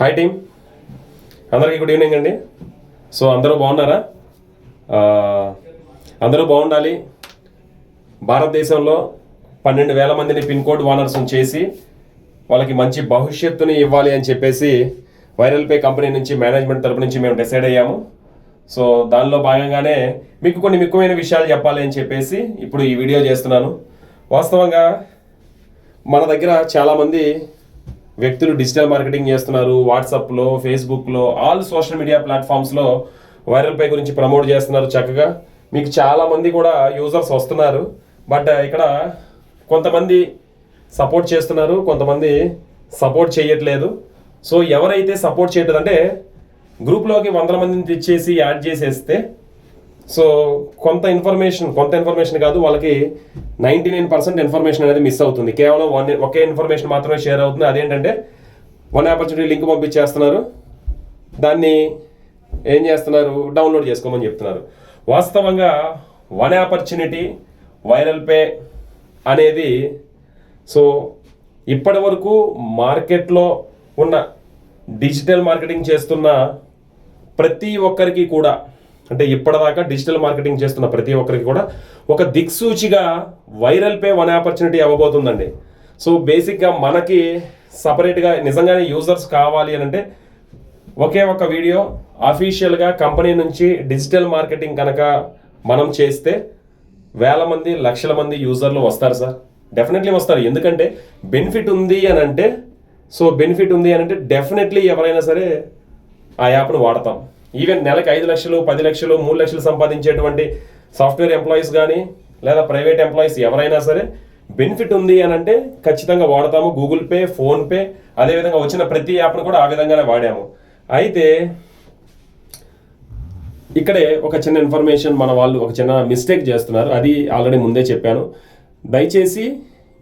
Hi team అందరికీ good evening అండి. So అందరూ బాగున్నారా? అందరూ బాగుండాలి. భారతదేశంలో పన్నెండు వేల మందిని పిన్ కోడ్ వానర్స్ని చేసి వాళ్ళకి మంచి భవిష్యత్తుని ఇవ్వాలి అని చెప్పేసి వైరల్ పే కంపెనీ నుంచి మేనేజ్మెంట్ తరపు నుంచి మేము డిసైడ్ అయ్యాము. సో దానిలో భాగంగానే మీకు కొన్ని ముఖ్యమైన విషయాలు చెప్పాలి అని చెప్పేసి ఇప్పుడు ఈ వీడియో చేస్తున్నాను. వాస్తవంగా మన దగ్గర చాలామంది వ్యక్తులు డిజిటల్ మార్కెటింగ్ చేస్తున్నారు వాట్సాప్లో ఫేస్బుక్లో ఆల్ సోషల్ మీడియా ప్లాట్ఫామ్స్లో వైరల్ పే గురించి ప్రమోట్ చేస్తున్నారు చక్కగా. మీకు చాలామంది కూడా యూజర్స్ వస్తున్నారు. బట్ uh, ఇక్కడ కొంతమంది సపోర్ట్ చేస్తున్నారు కొంతమంది సపోర్ట్ చేయట్లేదు. సో ఎవరైతే సపోర్ట్ చేయట్లేదు అంటే గ్రూప్లోకి వందల మందిని తెచ్చేసి యాడ్ చేసేస్తే సో కొంత ఇన్ఫర్మేషన్ కొంత ఇన్ఫర్మేషన్ కాదు వాళ్ళకి నైంటీ నైన్ పర్సెంట్ ఇన్ఫర్మేషన్ అనేది మిస్ అవుతుంది. కేవలం వన్ ఒకే ఇన్ఫర్మేషన్ మాత్రమే షేర్ అవుతుంది. అదేంటంటే వన్ ఆపర్చునిటీ లింక్ పంపించేస్తున్నారు. దాన్ని ఏం చేస్తున్నారు? డౌన్లోడ్ చేసుకోమని చెప్తున్నారు. వాస్తవంగా వన్ ఆపర్చునిటీ వైరల్ పే అనేది సో ఇప్పటి వరకు మార్కెట్లో ఉన్న డిజిటల్ మార్కెటింగ్ చేస్తున్న ప్రతి ఒక్కరికి కూడా అంటే ఇప్పటిదాకా డిజిటల్ మార్కెటింగ్ చేస్తున్న ప్రతి ఒక్కరికి కూడా ఒక దిక్సూచిగా వైరల్ పే వన్ ఆపర్చునిటీ అవ్వబోతుందండి. సో బేసిక్గా మనకి సపరేట్గా నిజంగానే యూజర్స్ కావాలి అని అంటే ఒకే ఒక వీడియో అఫీషియల్గా కంపెనీ నుంచి డిజిటల్ మార్కెటింగ్ కనుక మనం చేస్తే వేల మంది లక్షల మంది యూజర్లు వస్తారు సార్. డెఫినెట్లీ వస్తారు. ఎందుకంటే బెనిఫిట్ ఉంది అని అంటే సో బెనిఫిట్ ఉంది అని అంటే డెఫినెట్లీ ఎవరైనా సరే ఆ యాప్ను వాడతాం. ఈవెన్ నెలకు ఐదు లక్షలు పది లక్షలు మూడు లక్షలు సంపాదించేటువంటి సాఫ్ట్వేర్ ఎంప్లాయీస్ కానీ లేదా ప్రైవేట్ ఎంప్లాయీస్ ఎవరైనా సరే బెనిఫిట్ ఉంది అని అంటే ఖచ్చితంగా వాడతాము. గూగుల్ పే ఫోన్పే అదేవిధంగా వచ్చిన ప్రతి యాప్ను కూడా ఆ విధంగానే వాడాము. అయితే ఇక్కడే ఒక చిన్న ఇన్ఫర్మేషన్ మన వాళ్ళు ఒక చిన్న మిస్టేక్ చేస్తున్నారు. అది ఆల్రెడీ ముందే చెప్పాను. దయచేసి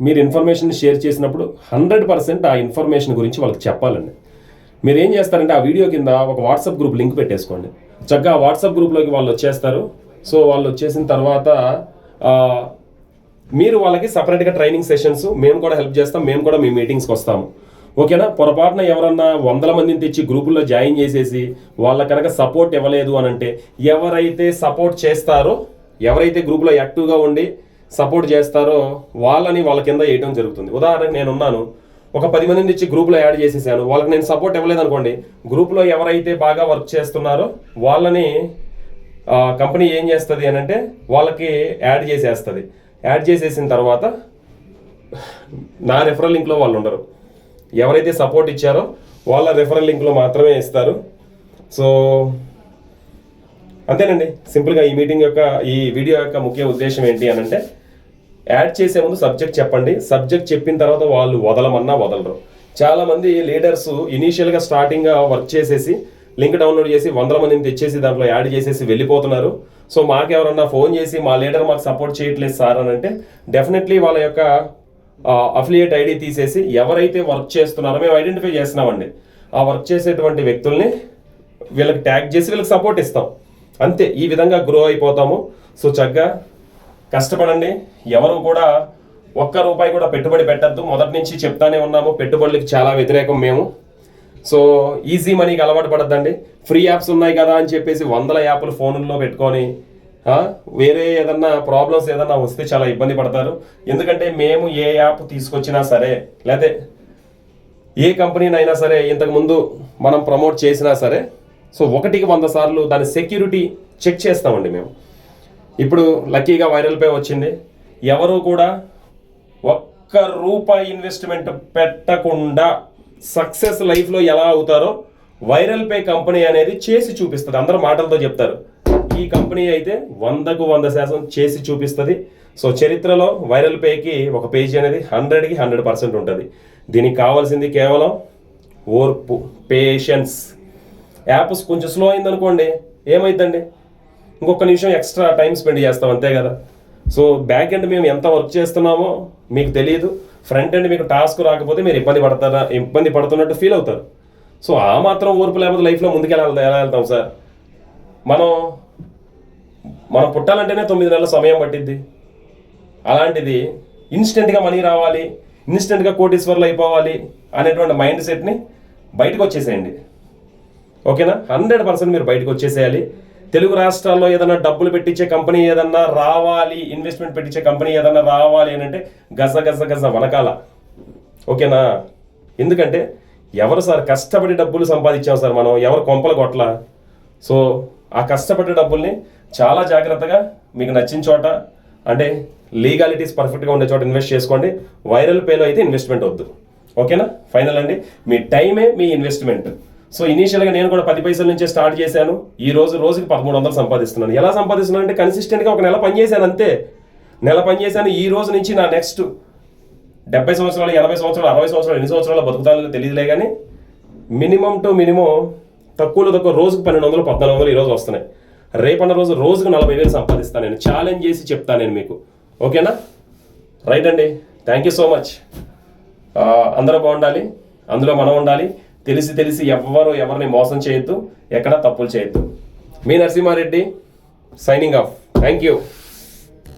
మీరు ఇన్ఫర్మేషన్ షేర్ చేసినప్పుడు హండ్రెడ్ పర్సెంట్ ఆ ఇన్ఫర్మేషన్ గురించి వాళ్ళకి చెప్పాలండి. మీరు ఏం చేస్తారంటే ఆ వీడియో కింద ఒక వాట్సాప్ గ్రూప్ లింక్ పెట్టేసుకోండి. చక్కగా ఆ వాట్సాప్ గ్రూప్లోకి వాళ్ళు వచ్చేస్తారు. సో వాళ్ళు వచ్చేసిన తర్వాత మీరు వాళ్ళకి సపరేట్గా ట్రైనింగ్ సెషన్స్ మేము కూడా హెల్ప్ చేస్తాం మేము కూడా మీ మీటింగ్స్కి వస్తాము. ఓకేనా? పొరపాటున ఎవరన్నా వందల మందిని తెచ్చి గ్రూపుల్లో జాయిన్ చేసేసి వాళ్ళ కనుక సపోర్ట్ ఇవ్వలేదు అని అంటే ఎవరైతే సపోర్ట్ చేస్తారో ఎవరైతే గ్రూప్లో యాక్టివ్గా ఉండి సపోర్ట్ చేస్తారో వాళ్ళని వాళ్ళ కింద వేయడం జరుగుతుంది. ఉదాహరణకు నేను ఉన్నాను ఒక పది మందిని ఇచ్చి గ్రూప్లో యాడ్ చేసేసాను. వాళ్ళకి నేను సపోర్ట్ ఇవ్వలేదు అనుకోండి గ్రూప్లో ఎవరైతే బాగా వర్క్ చేస్తున్నారో వాళ్ళని కంపెనీ ఏం చేస్తుంది అని అంటే వాళ్ళకి యాడ్ చేసేస్తుంది. యాడ్ చేసేసిన తర్వాత నా రెఫరల్ లింక్లో వాళ్ళు ఉండరు. ఎవరైతే సపోర్ట్ ఇచ్చారో వాళ్ళ రెఫరల్ లింక్లో మాత్రమే ఇస్తారు. సో అంతేనండి. సింపుల్గా ఈ మీటింగ్ యొక్క ఈ వీడియో యొక్క ముఖ్య ఉద్దేశం ఏంటి అని అంటే యాడ్ చేసే ముందు సబ్జెక్ట్ చెప్పండి. సబ్జెక్ట్ చెప్పిన తర్వాత వాళ్ళు వదలమన్నా వదలరు. చాలామంది లీడర్స్ ఇనీషియల్గా స్టార్టింగ్గా వర్క్ చేసేసి లింక్ డౌన్లోడ్ చేసి వందల మందిని తెచ్చేసి దాంట్లో యాడ్ చేసేసి వెళ్ళిపోతున్నారు. సో మాకెవరన్నా ఫోన్ చేసి మా లీడర్ మాకు సపోర్ట్ చేయట్లేదు సార్ అని అంటే డెఫినెట్లీ వాళ్ళ యొక్క అఫిలియేట్ ఐడి తీసేసి ఎవరైతే వర్క్ చేస్తున్నారో మేము ఐడెంటిఫై చేస్తున్నామండి. ఆ వర్క్ చేసేటువంటి వ్యక్తుల్ని వీళ్ళకి ట్యాగ్ చేసి వీళ్ళకి సపోర్ట్ ఇస్తాం. అంతే. ఈ విధంగా గ్రో అయిపోతాము. సో చక్కగా కష్టపడండి. ఎవరు కూడా ఒక్క రూపాయి కూడా పెట్టుబడి పెట్టద్దు. మొదటి నుంచి చెప్తానే ఉన్నాము. పెట్టుబడులకు చాలా వ్యతిరేకం మేము. సో ఈజీ మనీకి అలవాటు పడద్దండి. ఫ్రీ యాప్స్ ఉన్నాయి కదా అని చెప్పేసి వందల యాప్లు ఫోన్లో పెట్టుకొని వేరే ఏదన్నా ప్రాబ్లమ్స్ ఏదన్నా వస్తే చాలా ఇబ్బంది పడతారు. ఎందుకంటే మేము ఏ యాప్ తీసుకొచ్చినా సరే లేకపోతే ఏ కంపెనీనైనా సరే ఇంతకు ముందు మనం ప్రమోట్ చేసినా సరే సో ఒకటికి వంద సార్లు దాని సెక్యూరిటీ చెక్ చేస్తామండి మేము. ఇప్పుడు లక్కీగా వైరల్ పే వచ్చింది. ఎవరు కూడా ఒక్క రూపాయి ఇన్వెస్ట్మెంట్ పెట్టకుండా సక్సెస్ లైఫ్లో ఎలా అవుతారో వైరల్ పే కంపెనీ అనేది చేసి చూపిస్తుంది. అందరూ మాటలతో చెప్తారు. ఈ కంపెనీ అయితే వందకు వంద శాతం చేసి చూపిస్తుంది. సో చరిత్రలో వైరల్ పేకి ఒక పేజీ అనేది హండ్రెడ్కి హండ్రెడ్ పర్సెంట్ ఉంటుంది. దీనికి కావాల్సింది కేవలం ఓర్పు పేషెన్స్ యాప్స్ కొంచెం స్లో అయిందనుకోండి ఏమైందండి ఇంకొక నిమిషం ఎక్స్ట్రా టైం స్పెండ్ చేస్తాం అంతే కదా? సో బ్యాక్ ఎండ్ మేము ఎంత వర్క్ చేస్తున్నామో మీకు తెలియదు ఫ్రంట్ ఎండ్ మీకు టాస్క్ రాకపోతే మీరు ఇబ్బంది పడతారా ఇబ్బంది పడుతున్నట్టు ఫీల్ అవుతారు. సో ఆ మాత్రం ఓర్పు లేకపోతే లైఫ్లో ముందుకు ఎలా వెళ్తాం సార్? మనం మనం పుట్టాలంటేనే తొమ్మిది నెలల సమయం పట్టిద్ది. అలాంటిది ఇన్స్టెంట్గా మనీ రావాలి ఇన్స్టెంట్గా కోటీశ్వర్లు అయిపోవాలి అనేటువంటి మైండ్ సెట్ని బయటకు వచ్చేసేయండి. ఓకేనా? హండ్రెడ్ పర్సెంట్ మీరు బయటకు వచ్చేసేయాలి. తెలుగు రాష్ట్రాల్లో ఏదైనా డబ్బులు పెట్టించే కంపెనీ ఏదన్నా రావాలి ఇన్వెస్ట్మెంట్ పెట్టించే కంపెనీ ఏదన్నా రావాలి అని అంటే గజ గజ గజ వనకాల. ఓకేనా? ఎందుకంటే ఎవరు సార్ కష్టపడి డబ్బులు సంపాదించాం సార్ మనం? ఎవరు కొంపలు కొట్ల సో ఆ కష్టపడే డబ్బుల్ని చాలా జాగ్రత్తగా మీకు నచ్చిన చోట అంటే లీగాలిటీస్ పర్ఫెక్ట్గా ఉండే చోట ఇన్వెస్ట్ చేసుకోండి. వైరల్ పేలో అయితే ఇన్వెస్ట్మెంట్ వద్దు. ఓకేనా? ఫైనల్ అండి. మీ టైమే మీ ఇన్వెస్ట్మెంట్ సో ఇనీషియల్గా నేను కూడా పది పైసల నుంచే స్టార్ట్ చేశాను. ఈ రోజు రోజుకి పదమూడు వందలు సంపాదిస్తున్నాను. ఎలా సంపాదిస్తున్నాను అంటే కన్సిస్టెంట్గా ఒక నెల పని చేశాను అంతే. నెల పని చేశాను. ఈ రోజు నుంచి నా నెక్స్ట్ డెబ్బై సంవత్సరాలు ఎనభై సంవత్సరాలు అరవై సంవత్సరాలు ఎన్ని సంవత్సరాలు బతుకుతానో తెలియదులే కానీ మినిమం టు మినిమం తక్కువలో తక్కువ రోజుకు పన్నెండు వందలు పద్నాలుగు వందలు ఈరోజు వస్తున్నాయి. రేపన్న రోజు రోజుకు నలభై వేలు సంపాదిస్తాను నేను. ఛాలెంజ్ చేసి చెప్తాను నేను మీకు. ఓకేనా? రైట్ అండి. థ్యాంక్ యూ సో మచ్ అందరూ బాగుండాలి. అందులో మనం ఉండాలి. తెలిసి తెలిసి ఎవ్వరు ఎవరిని మోసం చేయొద్దు ఎక్కడా తప్పులు చేయొద్దు. మీ Narasimha Reddy signing off thank you